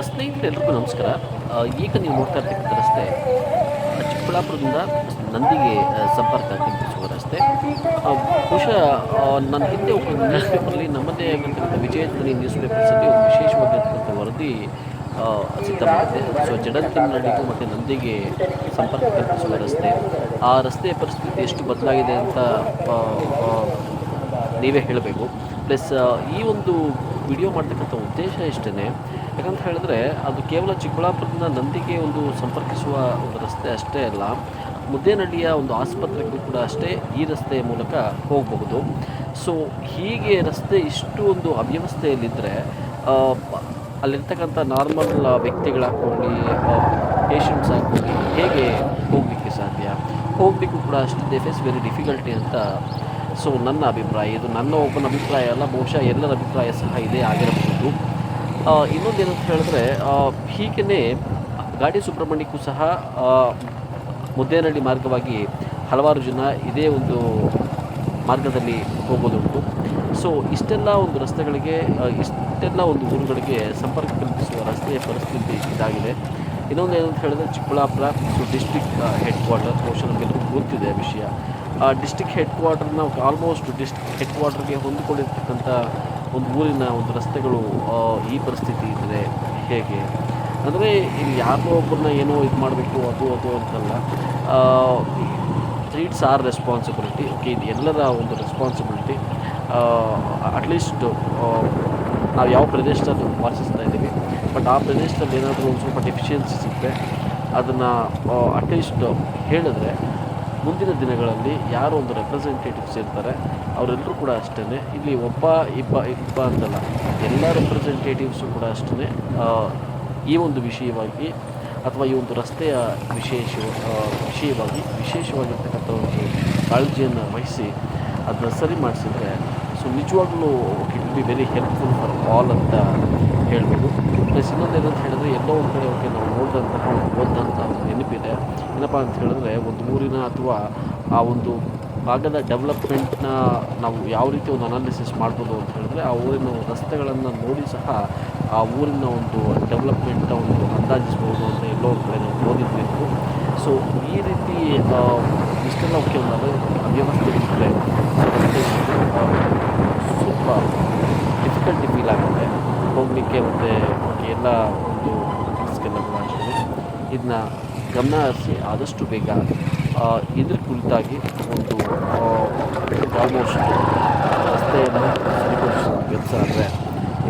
ಸ್ನೇಹಿತರೆ ಎಲ್ರಿಗೂ ನಮಸ್ಕಾರ. ಈಗ ನೀವು ನೋಡ್ತಾ ಇರ್ತಕ್ಕಂಥ ರಸ್ತೆ ಚಿಕ್ಕಬಳ್ಳಾಪುರದಿಂದ ನಂದಿಗೆ ಸಂಪರ್ಕ ಕಲ್ಪಿಸುವ ರಸ್ತೆ ಬಹುಶಃ ನನ್ನ ಹಿಂದೆ ಒಬ್ಬ ನ್ಯೂಸ್ ಪೇಪರಲ್ಲಿ ನಮ್ಮದೇ ಆಗಿರ್ತಕ್ಕಂಥ ವಿಜಯಧ್ವನಿ ನ್ಯೂಸ್ ಪೇಪರ್ಸಲ್ಲಿ ಒಂದು ವಿಶೇಷವಾಗಿರ್ತಕ್ಕಂಥ ವರದಿ ಸಿದ್ಧವಾಗಿದೆ. ಸೊ ಜಡಂತಿನಡಿಗೂ ಮತ್ತು ನಂದಿಗೆ ಸಂಪರ್ಕ ಕಲ್ಪಿಸುವ ರಸ್ತೆ, ಆ ರಸ್ತೆಯ ಪರಿಸ್ಥಿತಿ ಎಷ್ಟು ಬದಲಾಗಿದೆ ಅಂತ ನೀವೇ ಹೇಳಬೇಕು. ಪ್ಲಸ್ ಈ ಒಂದು ವಿಡಿಯೋ ಮಾಡ್ತಕ್ಕಂಥ ಉದ್ದೇಶ ಇಷ್ಟೇ ಯಾಕಂತ ಹೇಳಿದ್ರೆ, ಅದು ಕೇವಲ ಚಿಕ್ಕಬಳ್ಳಾಪುರದಿಂದ ನಂದಿಗೆ ಒಂದು ಸಂಪರ್ಕಿಸುವ ಒಂದು ರಸ್ತೆ ಅಷ್ಟೇ ಅಲ್ಲ, ಮುದ್ದೇನಹಳ್ಳಿಯ ಒಂದು ಆಸ್ಪತ್ರೆಗೂ ಕೂಡ ಅಷ್ಟೇ ಈ ರಸ್ತೆಯ ಮೂಲಕ ಹೋಗಬಹುದು. ಸೊ ಹೀಗೆ ರಸ್ತೆ ಇಷ್ಟು ಒಂದು ಅವ್ಯವಸ್ಥೆಯಲ್ಲಿದ್ದರೆ ಅಲ್ಲಿರ್ತಕ್ಕಂಥ ನಾರ್ಮಲ್ ವ್ಯಕ್ತಿಗಳಾಗ್ಕೊಳ್ಳಿ ಪೇಷಂಟ್ಸ್ ಆಗ್ಕೊಳ್ಳಿ, ಹೇಗೆ ಹೋಗಲಿಕ್ಕೆ ಸಾಧ್ಯ? ಹೋಗಲಿಕ್ಕೂ ಕೂಡ ಅಷ್ಟು ಫೇಸ್ ವೆರಿ ಡಿಫಿಕಲ್ಟಿ ಅಂತ ಸೊ ನನ್ನ ಅಭಿಪ್ರಾಯ ಇದು ನನ್ನ ಒಬ್ಬನ ಅಭಿಪ್ರಾಯ ಅಲ್ಲ ಬಹುಶಃ ಎಲ್ಲರ ಅಭಿಪ್ರಾಯ ಸಹ ಇದೇ ಆಗಿರಬಹುದು. ಆ, ಇನ್ನೊಂದೇನಂತ ಹೇಳಿದ್ರೆ ಹೀಗೇ ಗಾಡಿ ಸುಬ್ರಹ್ಮಣ್ಯಕ್ಕೂ ಸಹ ಮುದ್ದೇನಹಳ್ಳಿ ಮಾರ್ಗವಾಗಿ ಹಲವಾರು ಜನ ಇದೇ ಒಂದು ಮಾರ್ಗದಲ್ಲಿ ಹೋಗೋದುಂಟು. ಸೊ ಇಷ್ಟೆಲ್ಲ ಒಂದು ರಸ್ತೆಗಳಿಗೆ ಇಷ್ಟೆಲ್ಲ ಒಂದು ಊರುಗಳಿಗೆ ಸಂಪರ್ಕ ಕಲ್ಪಿಸುವ ರಸ್ತೆಯ ಪರಿಸ್ಥಿತಿ ಇದಾಗಿದೆ. ಇನ್ನೊಂದು ಏನಂತ ಹೇಳಿದ್ರೆ Chikkaballapur so district head quarter ಬಹುಶಃ ನಮಗೆಲ್ಲರಿಗೂ ಗೊತ್ತಿದೆ ವಿಷಯ. ಆ ಡಿಸ್ಟಿಕ್ ಹೆಡ್ ಕ್ವಾರ್ಟರ್ನ ಆಲ್ಮೋಸ್ಟ್ ಡಿಸ್ಟಿಕ್ ಹೆಡ್ ಕ್ವಾರ್ಟರ್ಗೆ ಹೊಂದಿಕೊಂಡಿರ್ತಕ್ಕಂಥ ಒಂದು ಊರಿನ ಒಂದು ರಸ್ತೆಗಳು ಈ ಪರಿಸ್ಥಿತಿ ಇದ್ದರೆ ಹೇಗೆ? ಅಂದರೆ ಇಲ್ಲಿ ಯಾರನ್ನೋ ಒಬ್ಬರನ್ನ ಏನೋ ಇದು ಮಾಡಬೇಕು, ಅದು ಅದು ಅಂತಲ್ಲ. ಸ್ಟ್ರೀಟ್ಸ್ ಆರ್ ರೆಸ್ಪಾನ್ಸಿಬಿಲಿಟಿ ಓಕೆ ಇದು ಎಲ್ಲರ ಒಂದು ರೆಸ್ಪಾನ್ಸಿಬಿಲಿಟಿ ಅಟ್ಲೀಸ್ಟ್ ನಾವು ಯಾವ ಪ್ರದೇಶದಲ್ಲಿ ವಾಸಿಸ್ತಾ ಇದ್ದೀವಿ. ಬಟ್ ಆ ಪ್ರದೇಶದಲ್ಲಿ ಏನಾದರೂ ಒಂದು ಸ್ವಲ್ಪ ಡೆಫಿಷಿಯನ್ಸಿ ಸಿಗುತ್ತೆ ಅದನ್ನು ಅಟ್ಲೀಸ್ಟ್ ಹೇಳಿದ್ರೆ ಮುಂದಿನ ದಿನಗಳಲ್ಲಿ ಯಾರು ಒಂದು ರೆಪ್ರೆಸೆಂಟೇಟಿವ್ಸ್ ಇರ್ತಾರೆ ಅವರೆಲ್ಲರೂ ಕೂಡ ಅಷ್ಟೇ ಇಲ್ಲಿ ಒಬ್ಬ, ಇಬ್ಬ ಇಬ್ಬ ಅಂತಲ್ಲ, ಎಲ್ಲ ರೆಪ್ರೆಸೆಂಟೇಟಿವ್ಸು ಕೂಡ ಅಷ್ಟೇ ಈ ಒಂದು ವಿಷಯವಾಗಿ ಅಥವಾ ಈ ಒಂದು ರಸ್ತೆಯ ವಿಶೇಷ ವಿಷಯವಾಗಿ ವಿಶೇಷವಾಗಿರ್ತಕ್ಕಂಥ ಒಂದು ಕಾಳಜಿಯನ್ನು ವಹಿಸಿ ಅದನ್ನ ಸರಿ ಮಾಡಿಸಿದ್ರೆ ಸೊ ನಿಜವಾಗ್ಲೂ will be very helpful for all ಅಂತ ಹೇಳ್ಬೋದು. ಪ್ಲಸ್ ಇನ್ನೊಂದು ಏನಂತ ಹೇಳಿದ್ರೆ ಎಲ್ಲೋ ಒಂದು ಕಡೆ ಓಕೆ ನಾವು ನೋಡಿದಂತಹ ಓದಿದಂಥ ಒಂದು ನೆನಪಿದೆ. ಏನಪ್ಪ ಅಂತ ಹೇಳಿದ್ರೆ ಒಂದು ಊರಿನ ಅಥವಾ ಆ ಒಂದು ಭಾಗದ ಡೆವಲಪ್ಮೆಂಟ್ನ ನಾವು ಯಾವ ರೀತಿ ಒಂದು ಅನಾಲಿಸಿಸ್ ಮಾಡ್ಬೋದು ಅಂತ ಹೇಳಿದ್ರೆ ಆ ಊರಿನ ರಸ್ತೆಗಳನ್ನು ನೋಡಿ ಸಹ ಆ ಊರಿನ ಒಂದು ಡೆವಲಪ್ಮೆಂಟ್ನ ಒಂದು ಅಂದಾಜಿಸ್ಬೋದು ಅಂತ ಎಲ್ಲೋ ಒಂದು ಕಡೆ ನಾವು ಓದಿರಬೇಕು ಸೊ ಈ ರೀತಿ ಇಷ್ಟೆಲ್ಲ ಒಂದು ಅವ್ಯ- ಅವ್ಯವಸ್ಥೆ ಇದ್ದರೆ ಸ್ವಲ್ಪ ಡಿಫಿಕಲ್ಟಿ ಫೀಲ್ ಆಗುತ್ತೆ. ಹೋಗಲಿಕ್ಕೆ ಮತ್ತು ಎಲ್ಲ ಒಂದು ಕೆಲಸಕ್ಕೆಲ್ಲ ಮಾಡ್ತೀವಿ. ಇದನ್ನ ಗಮನ ಹರಿಸಿ ಆದಷ್ಟು ಬೇಗ ಇದ್ರ ಕುರಿತಾಗಿ ಒಂದು ಆಲ್ಮೋಸ್ಟ್ ರಸ್ತೆಯನ್ನು ಸರಿಪಡಿಸುವ ಕೆಲಸ ಅಂದರೆ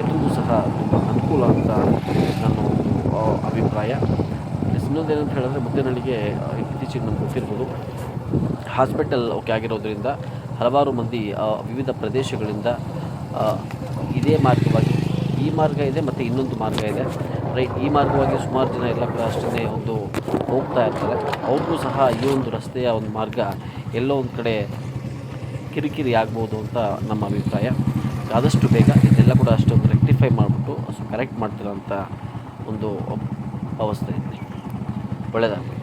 ಎಲ್ರಿಗೂ ಸಹ ತುಂಬ ಅನುಕೂಲ ಅಂತ ಆ, ಅಭಿಪ್ರಾಯ. ಪ್ಲಸ್ ಇನ್ನೊಂದೇನಂತ ಹೇಳಿದ್ರೆ ಮುದ್ದೇನಹಳ್ಳಿಗೆ ನನಗೆ ಇತ್ತೀಚೆಗೆ ನಮ್ಗೆ ಗೊತ್ತಿರ್ಬೋದು. ಹಾಸ್ಪಿಟಲ್ ಓಕೆ ಆಗಿರೋದ್ರಿಂದ ಹಲವಾರು ಮಂದಿ ವಿವಿಧ ಪ್ರದೇಶಗಳಿಂದ ಇದೇ ಮಾರ್ಗವಾಗಿ, ಈ ಮಾರ್ಗ ಇದೆ ಮತ್ತು ಇನ್ನೊಂದು ಮಾರ್ಗ ಇದೆ. ರೈಟ್ ಈ ಮಾರ್ಗವಾಗಿ ಸುಮಾರು ಜನ ಎಲ್ಲ ಅಷ್ಟೇ ಒಂದು ಹೋಗ್ತಾ ಇರ್ತಾರೆ. ಅವ್ರಿಗೂ ಸಹ ಈ ಒಂದು ರಸ್ತೆಯ ಒಂದು ಮಾರ್ಗ ಎಲ್ಲೋ ಒಂದು ಕಡೆ ಕಿರಿಕಿರಿ ಆಗ್ಬೋದು ಅಂತ ನಮ್ಮ ಅಭಿಪ್ರಾಯ. ಆದಷ್ಟು ಬೇಗ ಇದೆಲ್ಲ ಕೂಡ ಅಷ್ಟೊಂದು ರೆಕ್ಟಿಫೈ ಮಾಡಿಬಿಟ್ಟು ಕರೆಕ್ಟ್ ಮಾಡ್ತೀರ ಒಂದು ಅವಸ್ಥೆ ಇದೆ. ಒಳ್ಳೆಯದಾಗಲಿ